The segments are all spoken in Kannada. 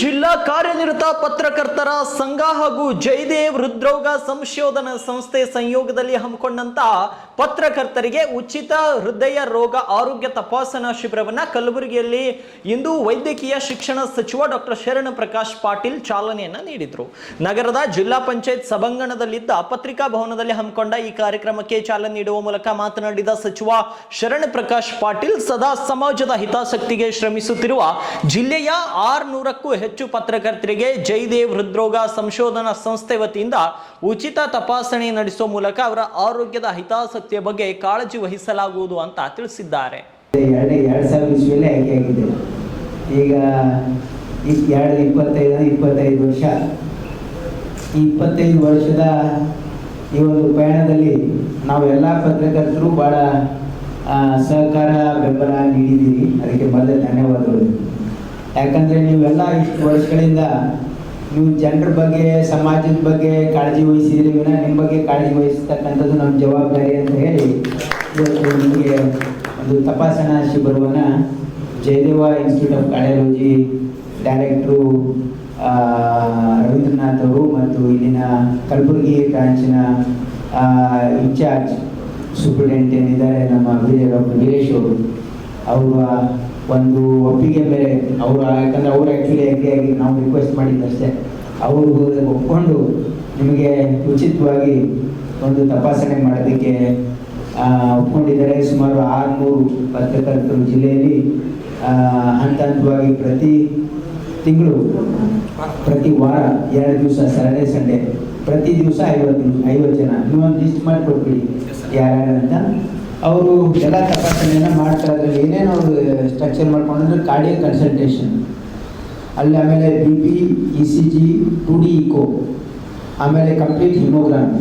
ಜಿಲ್ಲಾ ಕಾರ್ಯನಿರತ ಪತ್ರಕರ್ತರ ಸಂಘ ಹಾಗೂ ಜಯದೇವ್ ಹೃದ್ರೋಗ ಸಂಶೋಧನಾ ಸಂಸ್ಥೆ ಸಂಯೋಗದಲ್ಲಿ ಹಮ್ಮಿಕೊಂಡಂತಹ ಪತ್ರಕರ್ತರಿಗೆ ಉಚಿತ ಹೃದಯ ರೋಗ ಆರೋಗ್ಯ ತಪಾಸಣಾ ಶಿಬಿರವನ್ನ ಕಲಬುರಗಿಯಲ್ಲಿ ಇಂದು ವೈದ್ಯಕೀಯ ಶಿಕ್ಷಣ ಸಚಿವ ಡಾಕ್ಟರ್ ಶರಣ ಪ್ರಕಾಶ್ ಪಾಟೀಲ್ ಚಾಲನೆಯನ್ನ ನೀಡಿದ್ರು. ನಗರದ ಜಿಲ್ಲಾ ಪಂಚಾಯತ್ ಸಭಾಂಗಣದಲ್ಲಿದ್ದ ಪತ್ರಿಕಾ ಭವನದಲ್ಲಿ ಹಮ್ಮಿಕೊಂಡ ಈ ಕಾರ್ಯಕ್ರಮಕ್ಕೆ ಚಾಲನೆ ನೀಡುವ ಮೂಲಕ ಮಾತನಾಡಿದ ಸಚಿವ ಶರಣ ಪ್ರಕಾಶ್ ಪಾಟೀಲ್, ಸದಾ ಸಮಾಜದ ಹಿತಾಸಕ್ತಿಗೆ ಶ್ರಮಿಸುತ್ತಿರುವ ಜಿಲ್ಲೆಯ ಆರ್ನೂರಕ್ಕೂ ಹೆಚ್ಚು ಪತ್ರಕರ್ತರಿಗೆ ಜೈದೇವ್ ಹೃದ್ರೋಗ ಸಂಶೋಧನಾ ಸಂಸ್ಥೆ ವತಿಯಿಂದ ಉಚಿತ ತಪಾಸಣೆ ನಡೆಸುವ ಮೂಲಕ ಅವರ ಆರೋಗ್ಯದ ಹಿತಾಸಕ್ತಿಯ ಬಗ್ಗೆ ಕಾಳಜಿ ವಹಿಸಲಾಗುವುದು ಅಂತ ತಿಳಿಸಿದ್ದಾರೆ. ಈಗ ಎರಡು ಇಪ್ಪತ್ತೈದು ಇಪ್ಪತ್ತೈದು ವರ್ಷ. ಈ ಇಪ್ಪತ್ತೈದು ವರ್ಷದ ಈ ಒಂದು ಪಯಣದಲ್ಲಿ ನಾವೆಲ್ಲ ಪತ್ರಕರ್ತರು ಭಾಳ ಸಹಕಾರ ಬೆಂಬಲ ನೀಡಿದ್ದೀವಿ ಅದಕ್ಕೆ ಮೊದಲೇ ಧನ್ಯವಾದಗಳು. ಯಾಕಂದರೆ ನೀವೆಲ್ಲ ಇಷ್ಟು ವರ್ಷಗಳಿಂದ ನೀವು ಜನರ ಬಗ್ಗೆ, ಸಮಾಜದ ಬಗ್ಗೆ ಕಾಳಜಿ ವಹಿಸಿದ್ರಿ, ವಿನ ನಿಮ್ಮ ಬಗ್ಗೆ ಕಾಳಜಿ ವಹಿಸ್ತಕ್ಕಂಥದ್ದು ನಮ್ಮ ಜವಾಬ್ದಾರಿ ಅಂತ ಹೇಳಿ ಇವತ್ತು ನಿಮಗೆ ಒಂದು ತಪಾಸಣಾ ಶಿಬಿರವನ್ನ Jayadeva institute of cardiology director Ravindranath ಅವರು ಮತ್ತು ಇಲ್ಲಿನ ಕಲಬುರಗಿ ಬ್ರಾಂಚಿನ ಇನ್ಚಾರ್ಜ್ ಸೂಪ್ರಿಟೆಂಡೆಂಟ್ ಏನಿದ್ದಾರೆ ನಮ್ಮ ವೀರ ಡಾಕ್ಟರ್ ವೀರೇಶ್ ಅವರು. ಅವರ ಒಂದು ಒಪ್ಪಿಗೆ ಮೇಲೆ ಅವರು, ಯಾಕಂದ್ರೆ ಅವರು ಆ್ಯಕ್ಚುಲಿ ಆಗಿ ನಾವು ರಿಕ್ವೆಸ್ಟ್ ಮಾಡಿದ್ದಷ್ಟೇ. ಅವರು ಒಪ್ಕೊಂಡು ನಿಮಗೆ ಉಚಿತವಾಗಿ ಒಂದು ತಪಾಸಣೆ ಮಾಡೋದಕ್ಕೆ ಒಪ್ಕೊಂಡಿದ್ದಾರೆ. ಸುಮಾರು ಆರುನೂರು ಪತ್ರಕರ್ತರು ಜಿಲ್ಲೆಯಲ್ಲಿ. ಹಂತ ಹಂತವಾಗಿ ಪ್ರತಿ ತಿಂಗಳು, ಪ್ರತಿ ವಾರ ಎರಡು ದಿವಸ ಸ್ಯಾಟರ್ಡೆ ಸಂಡೇ ಪ್ರತಿ ದಿವಸ ಐವತ್ತು ಐವತ್ತು ಜನ. ನೀವೊಂದು ಲಿಸ್ಟ್ ಮಾಡಿಕೊಟ್ಬಿಡಿ. ಯಾರ್ಯಾರು ಅಂತ. ಅವರು ಎಲ್ಲ ತಪಾಸಣೆಯನ್ನು ಮಾಡ್ತಾ ಇದ್ದಾರೆ. ಏನೇನು ಅವರು ಸ್ಟ್ರಕ್ಚರ್ ಮಾಡ್ಕೊಂಡ್ರೆ? ಕಾರ್ಡಿಯೋ ಕನ್ಸಲ್ಟೇಷನ್ ಅಲ್ಲಿ ಆಮೇಲೆ B P E C G two D echo ಆಮೇಲೆ ಕಂಪ್ಲೀಟ್ ಹಿಮೋಗ್ರಾಮ್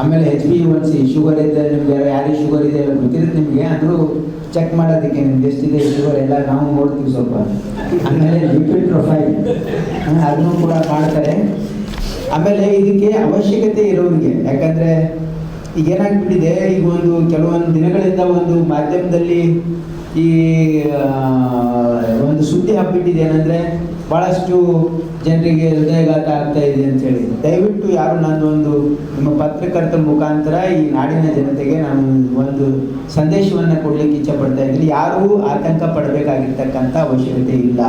ಆಮೇಲೆ H B one C sugar ಇದೆ ನಿಮಗೆ ಯಾರಿಗೆ ಶುಗರ್ ಇದೆ ಎಲ್ಲ ಗೊತ್ತಿರುತ್ತೆ ನಿಮಗೆ. ಅಂದರೂ ಚೆಕ್ ಮಾಡೋದಕ್ಕೆ ನಿಮ್ಗೆ ಎಷ್ಟಿದೆ ಶುಗರ್ ಎಲ್ಲ ನಾವು ನೋಡ್ತೀವಿ ಸ್ವಲ್ಪ. ಆಮೇಲೆ ಲಿಪಿಡ್ ಪ್ರೊಫೈಲ್ ಅದನ್ನು ಕೂಡ ಮಾಡ್ತಾರೆ. ಆಮೇಲೆ ಇದಕ್ಕೆ ಅವಶ್ಯಕತೆ ಇರೋರಿಗೆ, ಯಾಕಂದರೆ ಈಗ ಏನಾಗ್ಬಿಟ್ಟಿದೆ ಈಗ ಒಂದು ಕೆಲವೊಂದು ದಿನಗಳಿಂದ ಒಂದು ಮಾಧ್ಯಮದಲ್ಲಿ ಈ ಒಂದು ಸುದ್ದಿ ಹಬ್ಬಿಟ್ಟಿದೆ ಏನಂದರೆ ಭಾಳಷ್ಟು ಜನರಿಗೆ ಹೃದಯಘಾತ ಆಗ್ತಾ ಇದೆ ಅಂತ ಹೇಳಿ. ದಯವಿಟ್ಟು ಯಾರು ನಾನು ಒಂದು ನಿಮ್ಮ ಪತ್ರಕರ್ತರ ಮುಖಾಂತರ ಈ ನಾಡಿನ ಜನತೆಗೆ ನಾನು ಒಂದು ಸಂದೇಶವನ್ನು ಕೊಡ್ಲಿಕ್ಕೆ ಇಚ್ಛೆ ಪಡ್ತಾ ಇದ್ದೀನಿ. ಯಾರೂ ಆತಂಕ ಪಡಬೇಕಾಗಿರ್ತಕ್ಕಂಥ ಅವಶ್ಯಕತೆ ಇಲ್ಲ.